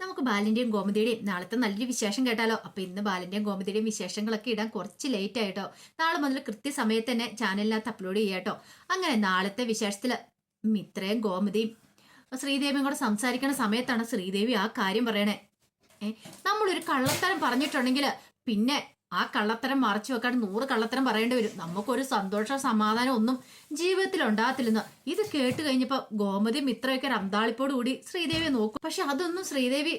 നമുക്ക് ബാലിന്റെയും ഗോമതിയുടെയും നാളത്തെ നല്ലൊരു വിശേഷം കേട്ടാലോ? അപ്പൊ ഇന്ന് ബാലിന്റെയും ഗോമതിയുടെയും വിശേഷങ്ങളൊക്കെ ഇടാൻ കുറച്ച് ലേറ്റ് ആയിട്ടോ നാളെ മുതൽ കൃത്യസമയത്ത് തന്നെ ചാനലിനകത്ത് അപ്ലോഡ് ചെയ്യാട്ടോ അങ്ങനെ നാളത്തെ വിശേഷത്തിൽ മിത്രയും ഗോമതിയും ശ്രീദേവിയും കൂടെ സംസാരിക്കുന്ന സമയത്താണ് ശ്രീദേവി ആ കാര്യം പറയണേ. നമ്മളൊരു കള്ളത്തരം പറഞ്ഞിട്ടുണ്ടെങ്കിൽ പിന്നെ ആ കള്ളത്തരം മറച്ചു വെക്കാൻ നൂറ് കള്ളത്തരം പറയേണ്ടി വരും. നമുക്കൊരു സന്തോഷം സമാധാനം ഒന്നും ജീവിതത്തിൽ ഉണ്ടാകത്തില്ലെന്ന് ഇത് കേട്ട് കഴിഞ്ഞപ്പോൾ ഗോമതി മിത്രയൊക്കെ അന്താളിപ്പോട് കൂടി ശ്രീദേവിയെ നോക്കും. പക്ഷെ അതൊന്നും ശ്രീദേവി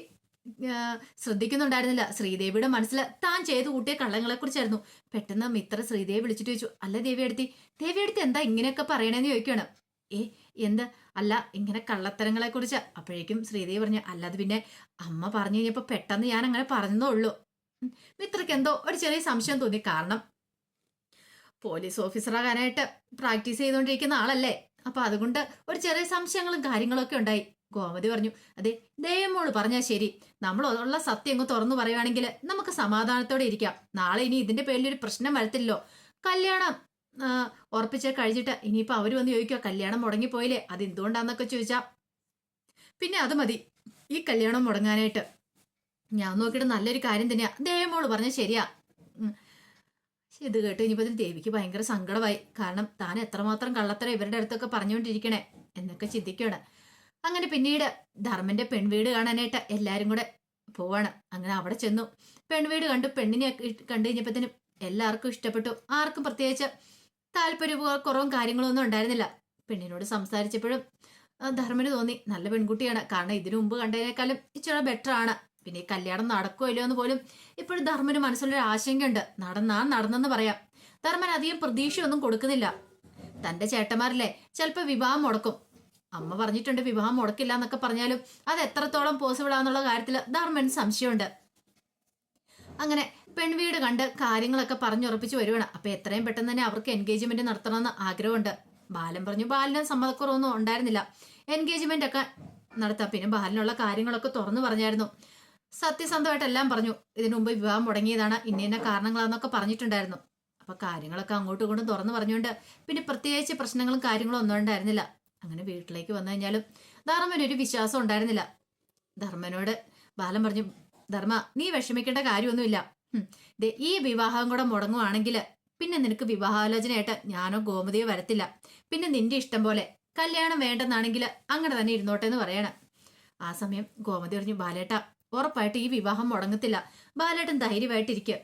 ശ്രദ്ധിക്കുന്നുണ്ടായിരുന്നില്ല. ശ്രീദേവിയുടെ മനസ്സിൽ താൻ ചെയ്തു കൂട്ടിയ കള്ളങ്ങളെ കുറിച്ചായിരുന്നു പെട്ടെന്ന് മിത്ര ശ്രീദേവി വിളിച്ചിട്ട് ചോദിച്ചു അല്ല ദേവി അടുത്തി ദേവി അടുത്ത് എന്താ ഇങ്ങനെയൊക്കെ പറയണേന്ന് ചോദിക്കുകയാണ് ഏ എന്ത്? അല്ല ഇങ്ങനെ കള്ളത്തരങ്ങളെ കുറിച്ച് അപ്പോഴേക്കും ശ്രീദേവി പറഞ്ഞു അല്ലാതെ പിന്നെ അമ്മ പറഞ്ഞു കഴിഞ്ഞപ്പോൾ പെട്ടെന്ന് ഞാൻ അങ്ങനെ പറഞ്ഞതേ ഉള്ളൂ. മിത്രയ്ക്ക് എന്തോ ഒരു ചെറിയ സംശയം തോന്നി കാരണം. പോലീസ് ഓഫീസറാകാനായിട്ട് പ്രാക്ടീസ് ചെയ്തുകൊണ്ടിരിക്കുന്ന ആളല്ലേ? അപ്പൊ അതുകൊണ്ട് ഒരു ചെറിയ സംശയങ്ങളും കാര്യങ്ങളും ഒക്കെ ഉണ്ടായി. ഗോമതി പറഞ്ഞു അതെ ദയമോൾ പറഞ്ഞാൽ ശരി. നമ്മൾ ഉള്ള സത്യം അങ്ങ് തുറന്നു പറയുവാണെങ്കിൽ നമുക്ക് സമാധാനത്തോടെ ഇരിക്കാം. നാളെ ഇനി ഇതിന്റെ പേരിൽ ഒരു പ്രശ്നം വരത്തില്ലല്ലോ. കല്യാണം ഉറപ്പിച്ച കഴിഞ്ഞിട്ട് ഇനിയിപ്പോ അവർ വന്ന് ചോദിക്കുക കല്യാണം മുടങ്ങിപ്പോയില്ലേ? അത് എന്തുകൊണ്ടാന്നൊക്കെ ചോദിച്ചാ? പിന്നെ അത് മതി. ഈ കല്യാണം മുടങ്ങാനായിട്ട് ഞാൻ നോക്കിയിട്ട് നല്ലൊരു കാര്യം തന്നെയാ. ദേവമോൾ പറഞ്ഞ ശരിയാ. ഇത് കേട്ട് കഴിഞ്ഞപ്പോൾ ഇതിൽ ദേവിക്ക് ഭയങ്കര സങ്കടമായി. കാരണം താൻ എത്രമാത്രം കള്ളത്തരം ഇവരുടെ അടുത്തൊക്കെ പറഞ്ഞുകൊണ്ടിരിക്കണേ എന്നൊക്കെ ചിന്തിക്കുകയാണ്. അങ്ങനെ പിന്നീട് ധർമ്മന്റെ പെൺവീട് കാണാനായിട്ട് എല്ലാരും കൂടെ പോവാണ്. അങ്ങനെ അവിടെ ചെന്നു. പെൺവീട് കണ്ടു പെണ്ണിനെ കണ്ടു കഴിഞ്ഞപ്പോഴത്തേനും എല്ലാവർക്കും ഇഷ്ടപ്പെട്ടു. ആർക്കും പ്രത്യേകിച്ച് താല്പര്യവും കുറവും കാര്യങ്ങളും ഒന്നും ഉണ്ടായിരുന്നില്ല. പെണ്ണിനോട് സംസാരിച്ചപ്പോഴും ധർമ്മന് തോന്നി നല്ല പെൺകുട്ടിയാണ്. കാരണം ഇതിനു മുമ്പ് കണ്ടതിനേക്കാളും ഇച്ചിരി ബെറ്റർ ആണ്. പിന്നെ ഈ കല്യാണം നടക്കുമോ ഇല്ലയോ എന്ന് പോലും ഇപ്പോഴും ധർമ്മന് മനസ്സിലൊരു ആശങ്കയുണ്ട്. നടന്നാ നടന്നെന്ന് പറയാം. ധർമ്മൻ അധികം പ്രതീക്ഷയൊന്നും കൊടുക്കുന്നില്ല. തന്റെ ചേട്ടന്മാരില്ലേ ചിലപ്പോ വിവാഹം മുടക്കും. അമ്മ പറഞ്ഞിട്ടുണ്ട് വിവാഹം മുടക്കില്ല എന്നൊക്കെ പറഞ്ഞാലും അത് എത്രത്തോളം പോസിബിൾ ആണെന്നുള്ള കാര്യത്തിൽ ധർമ്മൻ സംശയമുണ്ട്. അങ്ങനെ പെൺവീട് കണ്ട് കാര്യങ്ങളൊക്കെ പറഞ്ഞുറപ്പിച്ച് വരുവാണ്. അപ്പൊ എത്രയും പെട്ടെന്ന് തന്നെ അവർക്ക് എൻഗേജ്മെന്റ് നടത്തണമെന്ന് ആഗ്രഹമുണ്ട്. ബാലൻ പറഞ്ഞു ബാലിന് സമ്മതക്കുറവൊന്നും ഉണ്ടായിരുന്നില്ല. എൻഗേജ്മെന്റ് ഒക്കെ നടത്താം. പിന്നെ ബാലിനുള്ള കാര്യങ്ങളൊക്കെ തുറന്നു പറഞ്ഞായിരുന്നു. സത്യസന്ധമായിട്ട് എല്ലാം പറഞ്ഞു. ഇതിനു മുമ്പ് വിവാഹം മുടങ്ങിയതാണ്. ഇന്ന ഇന്ന കാരണങ്ങളാന്നൊക്കെ പറഞ്ഞിട്ടുണ്ടായിരുന്നു. അപ്പൊ കാര്യങ്ങളൊക്കെ അങ്ങോട്ടും ഇങ്ങോട്ടും തുറന്നു പറഞ്ഞുകൊണ്ട് പിന്നെ പ്രത്യേകിച്ച് പ്രശ്നങ്ങളും കാര്യങ്ങളും ഒന്നും ഉണ്ടായിരുന്നില്ല. അങ്ങനെ വീട്ടിലേക്ക് വന്നു കഴിഞ്ഞാലും ധർമ്മനൊരു വിശ്വാസം ഉണ്ടായിരുന്നില്ല. ധർമ്മനോട് ബാലൻ പറഞ്ഞു ധർമ്മ നീ വിഷമിക്കേണ്ട കാര്യമൊന്നുമില്ല. ഈ വിവാഹം കൂടെ മുടങ്ങുവാണെങ്കിൽ പിന്നെ നിനക്ക് വിവാഹാലോചനയായിട്ട് ഞാനോ ഗോമതിയോ വരത്തില്ല. പിന്നെ നിന്റെ ഇഷ്ടം പോലെ കല്യാണം വേണ്ടെന്നാണെങ്കിൽ അങ്ങനെ തന്നെ ഇരുന്നോട്ടെ എന്ന് പറയണം. ആ സമയം ഗോമതി പറഞ്ഞു ബാലേട്ട ഉറപ്പായിട്ട് ഈ വിവാഹം മുടങ്ങത്തില്ല. ബാലേട്ടൻ ധൈര്യമായിട്ടിരിക്കുക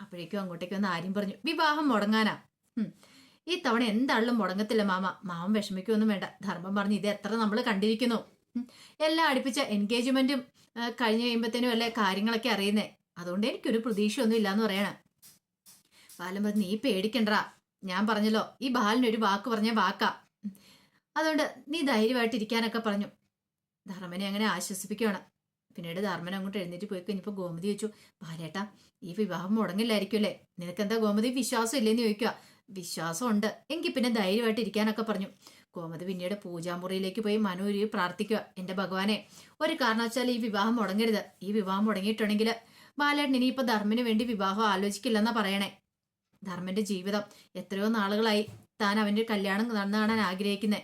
അപ്പോഴേക്കും അങ്ങോട്ടേക്ക് വന്ന് ആര്യം പറഞ്ഞു വിവാഹം മുടങ്ങാനാ. ഈ തവണ എന്താളും മുടങ്ങത്തില്ല മാമ. മാമൻ വിഷമിക്കൊന്നും വേണ്ട. ധർമ്മം പറഞ്ഞു ഇത് എത്ര നമ്മൾ കണ്ടിരിക്കുന്നു. എല്ലാം അടുപ്പിച്ച എൻഗേജ്മെന്റും കഴിഞ്ഞ് കഴിയുമ്പോഴത്തേനും അല്ലേ കാര്യങ്ങളൊക്കെ അറിയുന്നേ? അതുകൊണ്ട് എനിക്കൊരു പ്രതീക്ഷയൊന്നും ഇല്ലാന്ന് പറയണം. ബാലൻ പറഞ്ഞു നീ പേടിക്കണ്ട ഞാൻ പറഞ്ഞല്ലോ ഈ ബാലിനൊരു വാക്ക് പറഞ്ഞ വാക്കാ. അതുകൊണ്ട് നീ ധൈര്യമായിട്ടിരിക്കാനൊക്കെ പറഞ്ഞു. ധർമ്മനെ അങ്ങനെ ആശ്വസിപ്പിക്കുകയാണ് പിന്നീട് ധർമ്മൻ അങ്ങോട്ട് എഴുന്നേറ്റ് പോയി കഴിഞ്ഞപ്പോൾ ഗോമതി ചോദിച്ചു ബാലേട്ടാ ഈ വിവാഹം മുടങ്ങില്ലായിരിക്കും അല്ലേ? നിനക്കെന്താ ഗോമതി വിശ്വാസം ഇല്ലേന്ന് ചോദിക്കുക വിശ്വാസം ഉണ്ട് എങ്കിൽ പിന്നെ ധൈര്യമായിട്ട് ഇരിക്കാനൊക്കെ പറഞ്ഞു. ഗോമതി പിന്നീട് പൂജാമുറിയിലേക്ക് പോയി മനോരി പ്രാർത്ഥിക്കുക എന്റെ ഭഗവാനെ ഒരു കാരണവശാൽ ഈ വിവാഹം മുടങ്ങരുത്. ഈ വിവാഹം മുടങ്ങിയിട്ടുണ്ടെങ്കിൽ ബാലേട്ടൻ ഇനിയിപ്പോൾ ധർമ്മന് വേണ്ടി വിവാഹം ആലോചിക്കില്ലെന്നാ പറയണേ. ധർമ്മന്റെ ജീവിതം എത്രയോ നാളുകളായി താൻ അവന്റെ കല്യാണം നടന്നു കാണാൻ ആഗ്രഹിക്കുന്നത്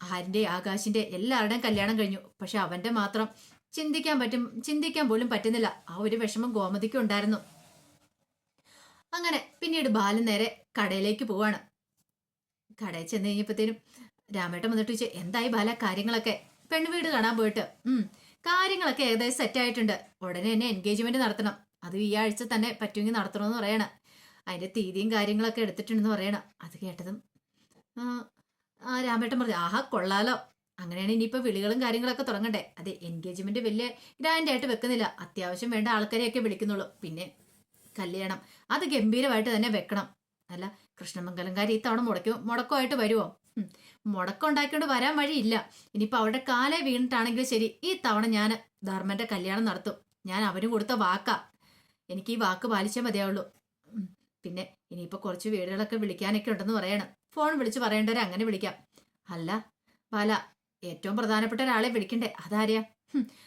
ആരിന്റെ ആകാശിന്റെ എല്ലാവരുടെയും കല്യാണം കഴിഞ്ഞു. പക്ഷെ അവന്റെ മാത്രം ചിന്തിക്കാൻ പറ്റും ചിന്തിക്കാൻ പോലും പറ്റുന്നില്ല. ആ ഒരു വിഷമം ഗോമതിക്ക് ഉണ്ടായിരുന്നു. അങ്ങനെ പിന്നീട് ബാലൻ നേരെ കടയിലേക്ക് പോവാണ്. കടയിൽ ചെന്ന് കഴിഞ്ഞപ്പോഴത്തേനും രാമേട്ടൻ വന്നിട്ട് ചോദിച്ചു എന്തായി ബാല കാര്യങ്ങളൊക്കെ? പെൺവീട് കാണാൻ പോയിട്ട്. ഉം കാര്യങ്ങളൊക്കെ ഏകദേശം സെറ്റ് ആയിട്ടുണ്ട്. ഉടനെ തന്നെ എൻഗേജ്മെന്റ് നടത്തണം. അത് ഈ ആഴ്ച തന്നെ പറ്റുമെങ്കിൽ നടത്തണമെന്ന് പറയണം. അതിന്റെ തീയതിയും കാര്യങ്ങളൊക്കെ എടുത്തിട്ടുണ്ടെന്ന് പറയണം. അത് കേട്ടതും ആ, രാമേട്ടൻ പറഞ്ഞു ആഹാ കൊള്ളാലോ. അങ്ങനെയാണ് ഇനിയിപ്പോ വിളികളും കാര്യങ്ങളൊക്കെ തുടങ്ങണ്ടേ. അതെ എൻഗേജ്മെന്റ് വലിയ ഗ്രാൻഡ് ആയിട്ട് വെക്കുന്നില്ല. അത്യാവശ്യം വേണ്ട ആൾക്കാരെയൊക്കെ വിളിക്കുന്നുള്ളൂ. പിന്നെ കല്യാണം അത് ഗംഭീരമായിട്ട് തന്നെ വെക്കണം. അല്ല കൃഷ്ണമംഗലംകാരി ഈ തവണ മുടക്കും മുടക്കമായിട്ട് വരുമോ. മുടക്കം ഉണ്ടാക്കിക്കൊണ്ട് വരാൻ വഴിയില്ല. ഇനിയിപ്പോൾ അവരുടെ കാലേ വീണിട്ടാണെങ്കിലും ശരി ഈ തവണ ഞാൻ ധർമ്മന്റെ കല്യാണം നടത്തും. ഞാൻ അവന് കൊടുത്ത വാക്കാ. എനിക്ക് ഈ വാക്ക് പാലിച്ചേ മതിയാവുള്ളൂ. പിന്നെ ഇനിയിപ്പോൾ കുറച്ച് വീടുകളൊക്കെ വിളിക്കാനൊക്കെ ഉണ്ടെന്ന് പറയണം. ഫോൺ വിളിച്ച് പറയേണ്ടവരെ അങ്ങനെ വിളിക്കാം. അല്ല ബാല ഏറ്റവും പ്രധാനപ്പെട്ട ഒരാളെ വിളിക്കണ്ടേ? അതാരെയാ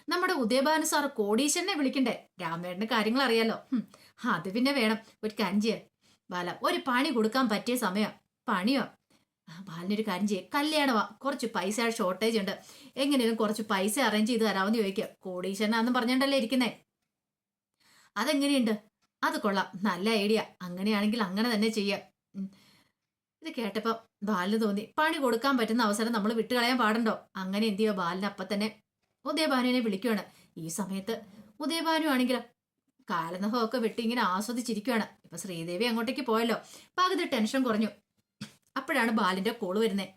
നമ്മുടെ ഉദയഭാനു സാർ കോടീശ്വരനെ വിളിക്കണ്ടേ? രാമേട്ടന് കാര്യങ്ങൾ അറിയാലോ. അത് പിന്നെ വേണം. ഒരു കഞ്ചിയ ബാല ഒരു പണി കൊടുക്കാൻ പറ്റിയ സമയം. പണിയോ? ബാലിനൊരു കാര്യം ചെയ്യേ. കല്യാണമാ കുറച്ച് പൈസ ഷോർട്ടേജ് ഉണ്ട്. എങ്ങനെയും കുറച്ച് പൈസ അറേഞ്ച് ചെയ്ത് തരാമെന്ന് ചോദിക്കുക കോടീശ്വരനാന്നും പറഞ്ഞോണ്ടല്ലേ ഇരിക്കുന്നേ? അതെങ്ങനെയുണ്ട്? അത് കൊള്ളാം. നല്ല ഐഡിയ അങ്ങനെയാണെങ്കിൽ അങ്ങനെ തന്നെ ചെയ്യാം. ഇത് കേട്ടപ്പോൾ ബാലിന് തോന്നി. പണി കൊടുക്കാൻ പറ്റുന്ന അവസരം നമ്മൾ വിട്ടുകളയാൻ പാടുണ്ടോ? അങ്ങനെ എന്ത് ചെയ്യുക ബാലിന് അപ്പം തന്നെ? ഉദയഭാനുവിനെ വിളിക്കുവാണ്. ഈ സമയത്ത് ഉദയഭാനു ആണെങ്കിലോ കാലനഹമൊക്കെ വെട്ടി ഇങ്ങനെ ആസ്വദിച്ചിരിക്കുവാണ്. ഇപ്പൊ ശ്രീദേവി അങ്ങോട്ടേക്ക് പോയല്ലോ. പകുതി ടെൻഷൻ കുറഞ്ഞു. അപ്പോഴാണ് ബാലിന്റെ കോൾ വരുന്നത്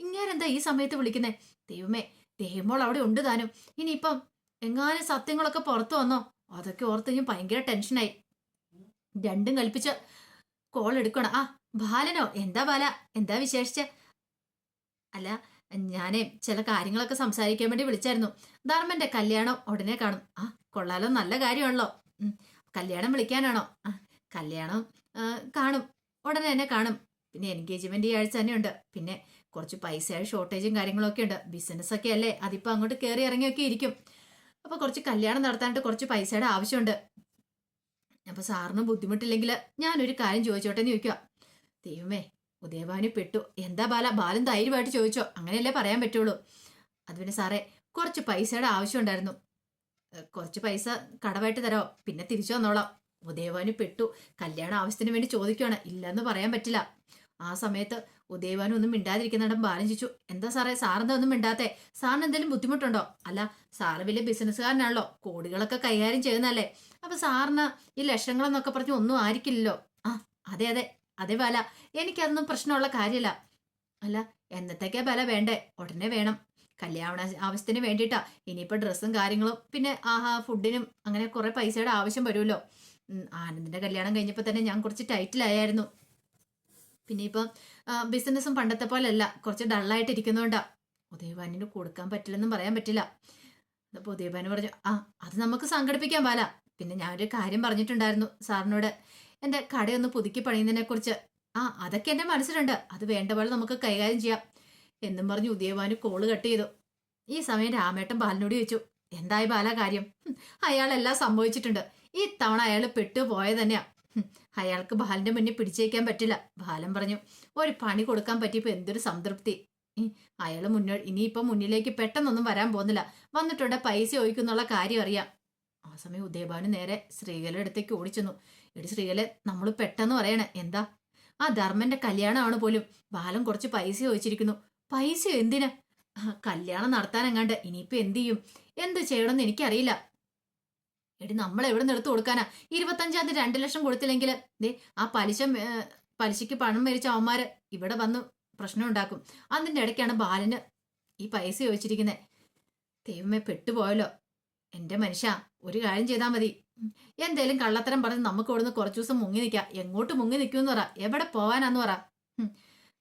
ഇങ്ങനെന്താ ഈ സമയത്ത് വിളിക്കുന്നേ? ദൈവമേ ദൈവമോൾ അവിടെ ഉണ്ട് താനും. ഇനിയിപ്പം എങ്ങാനും സത്യങ്ങളൊക്കെ പുറത്തു വന്നോ? അതൊക്കെ ഓർത്ത് ഞാൻ ഭയങ്കര ടെൻഷനായി. രണ്ടും കൽപ്പിച്ച് കോൾ എടുക്കണം ആ ബാലനോ? എന്താ ബാല? എന്താ വിശേഷിച്ച? അല്ല ഞാനേ ചില കാര്യങ്ങളൊക്കെ സംസാരിക്കാൻ വേണ്ടി വിളിച്ചായിരുന്നു. ധർമ്മന്റെ കല്യാണം ഉടനെ കാണും. ആ കൊള്ളാലോ നല്ല കാര്യമാണല്ലോ. കല്യാണം വിളിക്കാനാണോ? കല്യാണം കാണും. ഉടനെ തന്നെ കാണും. പിന്നെ എൻഗേജ്മെന്റ് ഈ ആഴ്ച തന്നെ ഉണ്ട് പിന്നെ കുറച്ച് പൈസയുടെ ഷോർട്ടേജും കാര്യങ്ങളൊക്കെ ഉണ്ട്. ബിസിനസ് ഒക്കെ അല്ലേ? അതിപ്പോ അങ്ങോട്ട് കയറി ഇറങ്ങിയൊക്കെ ഇരിക്കും. അപ്പൊ കുറച്ച് കല്യാണം നടത്താനായിട്ട് കുറച്ച് പൈസയുടെ ആവശ്യമുണ്ട്. അപ്പൊ സാറിന് ബുദ്ധിമുട്ടില്ലെങ്കിൽ ഞാനൊരു കാര്യം ചോദിച്ചോട്ടെ എന്ന് ചോദിക്കുക ദൈവമേ ഉദയഭാനു പെട്ടു. എന്താ ബാല? ബാലൻ ധൈര്യമായിട്ട് ചോദിച്ചോ. അങ്ങനെയല്ലേ പറയാൻ പറ്റുള്ളൂ. അത് പിന്നെ സാറേ കുറച്ച് പൈസയുടെ ആവശ്യം ഉണ്ടായിരുന്നു. കുറച്ച് പൈസ കടമായിട്ട് തരോ പിന്നെ തിരിച്ചു വന്നോളാം ഉദയഭാനു പെട്ടു. കല്യാണ ആവശ്യത്തിന് വേണ്ടി ചോദിക്കുകയാണ് ഇല്ലെന്ന് പറയാൻ പറ്റില്ല. ആ സമയത്ത് ഉദയഭാനു ഒന്നും മിണ്ടാതിരിക്കുന്നിടം ബാലൻ ചോദിച്ചു എന്താ സാറേ? സാറിന്റെ ഒന്നും മിണ്ടാത്തേ? സാറിന് എന്തെങ്കിലും ബുദ്ധിമുട്ടുണ്ടോ? അല്ല സാറ് വലിയ ബിസിനസ്സുകാരനാണല്ലോ. കോടികളൊക്കെ കൈകാര്യം ചെയ്യുന്നതല്ലേ. അപ്പൊ സാറിന് ഈ ലക്ഷങ്ങളെന്നൊക്കെ പറഞ്ഞ് ഒന്നും ആയിരിക്കില്ലല്ലോ. ആ അതെ അതെ. അതെ ബാല എനിക്കതൊന്നും പ്രശ്നമുള്ള കാര്യമല്ല അല്ല എന്നത്തേക്കാ ബല വേണ്ടേ? ഉടനെ വേണം. കല്യാണ ആവശ്യത്തിന് വേണ്ടിയിട്ടാ. ഇനിയിപ്പോൾ ഡ്രസ്സും കാര്യങ്ങളും പിന്നെ ആഹാ ഫുഡിനും അങ്ങനെ കുറെ പൈസയുടെ ആവശ്യം വരുമല്ലോ. ആനന്ദിന്റെ കല്യാണം കഴിഞ്ഞപ്പോൾ തന്നെ ഞാൻ കുറച്ച് ടൈറ്റിലായിരുന്നു പിന്നെ ഇപ്പം ബിസിനസ്സും പണ്ടത്തെ പോലെ അല്ല കുറച്ച് ഡള്ളായിട്ട് ഇരിക്കുന്നതുകൊണ്ടാ ഉദയഭാനിന് കൊടുക്കാൻ പറ്റില്ലെന്നും പറയാൻ പറ്റില്ല. അപ്പൊ ഉദയഭാനി പറഞ്ഞു ആ അത് നമുക്ക് സംഘടിപ്പിക്കാൻ പാല. പിന്നെ ഞാനൊരു കാര്യം പറഞ്ഞിട്ടുണ്ടായിരുന്നു സാറിനോട്. എന്റെ കടയൊന്ന് പുതുക്കി പണിയുന്നതിനെ കുറിച്ച്? ആ അതൊക്കെ എന്റെ മനസ്സിലുണ്ട്. അത് വേണ്ട പോലെ നമുക്ക് കൈകാര്യം ചെയ്യാം. എന്നും പറഞ്ഞ് ഉദയവാന് കോൾ കട്ട് ചെയ്തു. ഈ സമയം രാമേട്ടൻ ബാലനോട് ചോദിച്ചു എന്തായി ബാല കാര്യം? അയാളെല്ലാം സംഭവിച്ചിട്ടുണ്ട്. ഈ തവണ അയാൾ പെട്ടു പോയത് തന്നെയാ അയാൾക്ക് ബാലന്റെ മുന്നിൽ പിടിച്ചേക്കാൻ പറ്റില്ല. ബാലൻ പറഞ്ഞു ഒരു പണി കൊടുക്കാൻ പറ്റിയപ്പോ എന്തൊരു സംതൃപ്തി. അയാൾ മുന്നോ ഇനിയിപ്പോ മുന്നിലേക്ക് പെട്ടെന്നൊന്നും വരാൻ പോകുന്നില്ല. വന്നിട്ടുണ്ട് പൈസ ഒഴിക്കുന്നുള്ള കാര്യം അറിയാം. സമയം ഉദയഭാനു നേരെ ശ്രീകലയുടെ അടുത്തേക്ക് ഓടിച്ചെന്നു. എടി ശ്രീകല നമ്മൾ പെട്ടെന്ന് പറയണേ എന്താ? ആ ധർമ്മന്റെ കല്യാണമാണ് പോലും. ബാലൻ കുറച്ച് പൈസ ചോദിച്ചിരിക്കുന്നു. പൈസ എന്തിനാ? കല്യാണം നടത്താനെങ്ങാണ്ട് ഇനിയിപ്പോ എന്ത് ചെയ്യും? എന്ത് ചെയ്യണമെന്ന് എനിക്കറിയില്ല. എടി നമ്മൾ എവിടെ നിന്ന് കൊടുക്കാനാ? ഇരുപത്തഞ്ചാം തീയതി രണ്ടു ലക്ഷം കൊടുത്തില്ലെങ്കിൽ ദേ ആ പലിശ പലിശയ്ക്ക് പണം മേടിച്ച അവന്മാര് ഇവിടെ വന്ന് പ്രശ്നം ഉണ്ടാക്കും. അതിന്റെ ഇടയ്ക്കാണ് ബാലന് ഈ പൈസ ചോദിച്ചിരിക്കുന്നത് ദൈവമേ പെട്ടുപോയല്ലോ. എന്റെ മനുഷ്യ ഒരു കാര്യം ചെയ്താൽ മതി. എന്തേലും കള്ളത്തരം പറഞ്ഞ് നമുക്ക് ഇവിടുന്ന് കുറച്ചു ദിവസം മുങ്ങി നിൽക്കാം എങ്ങോട്ട് മുങ്ങി നിൽക്കുമെന്ന് പറ. എവിടെ പോവാനാന്ന് പറ.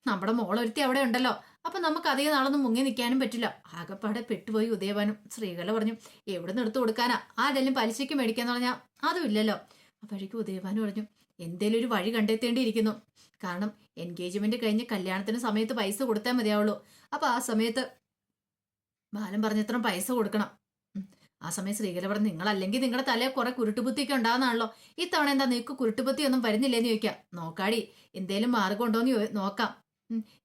നമ്മുടെ മോളൊരുത്തി അവിടെ ഉണ്ടല്ലോ. അപ്പൊ നമുക്ക് അധികം നാളൊന്നും മുങ്ങി നിൽക്കാനും പറ്റില്ല. ആകപ്പാടെ പെട്ടുപോയി ഉദയവാനും സ്ത്രീകളെ പറഞ്ഞു എവിടെ നിന്ന് എടുത്തു കൊടുക്കാനാ? ആരെല്ലാം പലിശയ്ക്ക് മേടിക്കാന്ന് പറഞ്ഞാൽ അതും ഇല്ലല്ലോ. അപ്പോഴേക്കും ഉദയവാനും പറഞ്ഞു എന്തേലും ഒരു വഴി കണ്ടെത്തേണ്ടിയിരിക്കുന്നു. കാരണം എൻഗേജ്മെന്റ് കഴിഞ്ഞ് കല്യാണത്തിന് സമയത്ത് പൈസ കൊടുത്താൽ മതിയാവുള്ളൂ. അപ്പൊ ആ സമയത്ത് ബാലൻ പറഞ്ഞത്ര പൈസ കൊടുക്കണം. ആ സമയം ശ്രീകല പറഞ്ഞു നിങ്ങൾ അല്ലെങ്കിൽ നിങ്ങളുടെ തലയിൽ കുറെ കുരുട്ടുബുദ്ധിയൊക്കെ ഉണ്ടാകുന്നതാണല്ലോ ഇത്തവണ എന്താ നിനക്ക് കുരുട്ടുബുദ്ധി ഒന്നും വരുന്നില്ലേന്ന് ചോദിക്കാം. നോക്കാടി എന്തേലും മാറുകൊണ്ടോന്ന് നോക്കാം.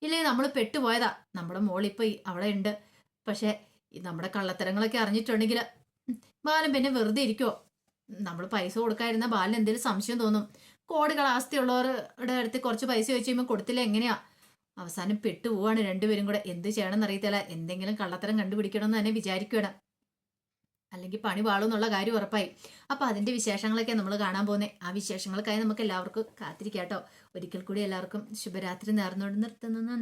ഇല്ലേ നമ്മൾ പെട്ടുപോയതാ. നമ്മുടെ മോളിപ്പോ ഈ അവിടെ ഉണ്ട്. പക്ഷേ നമ്മുടെ കള്ളത്തരങ്ങളൊക്കെ അറിഞ്ഞിട്ടുണ്ടെങ്കിൽ ബാലൻ പിന്നെ വെറുതെ ഇരിക്കുവോ? നമ്മൾ പൈസ കൊടുക്കാതിരുന്ന ബാലൻ എന്തെങ്കിലും സംശയം തോന്നും. കോടികൾ ആസ്തിയുള്ളവരുടെ അടുത്ത് കുറച്ച് പൈസ വെച്ച് കഴിയുമ്പോൾ കൊടുത്തില്ല എങ്ങനെയാ? അവസാനം പെട്ടുപോവാണ് രണ്ടുപേരും കൂടെ. എന്ത് ചെയ്യണമെന്ന് അറിയത്തില്ല. എന്തെങ്കിലും കള്ളത്തരം കണ്ടുപിടിക്കണമെന്ന് തന്നെ വിചാരിക്കണം അല്ലെങ്കിൽ പണി പാളും എന്നുള്ള കാര്യം ഉറപ്പായി. അപ്പൊ അതിന്റെ വിശേഷങ്ങളൊക്കെ നമ്മൾ കാണാൻ പോകുന്നത് ആ വിശേഷങ്ങൾക്കായി നമുക്ക് എല്ലാവർക്കും കാത്തിരിക്കാട്ടോ. ഒരിക്കൽ കൂടി എല്ലാവർക്കും ശുഭരാത്രി നേർന്നുകൊണ്ട് നിർത്തുന്നു.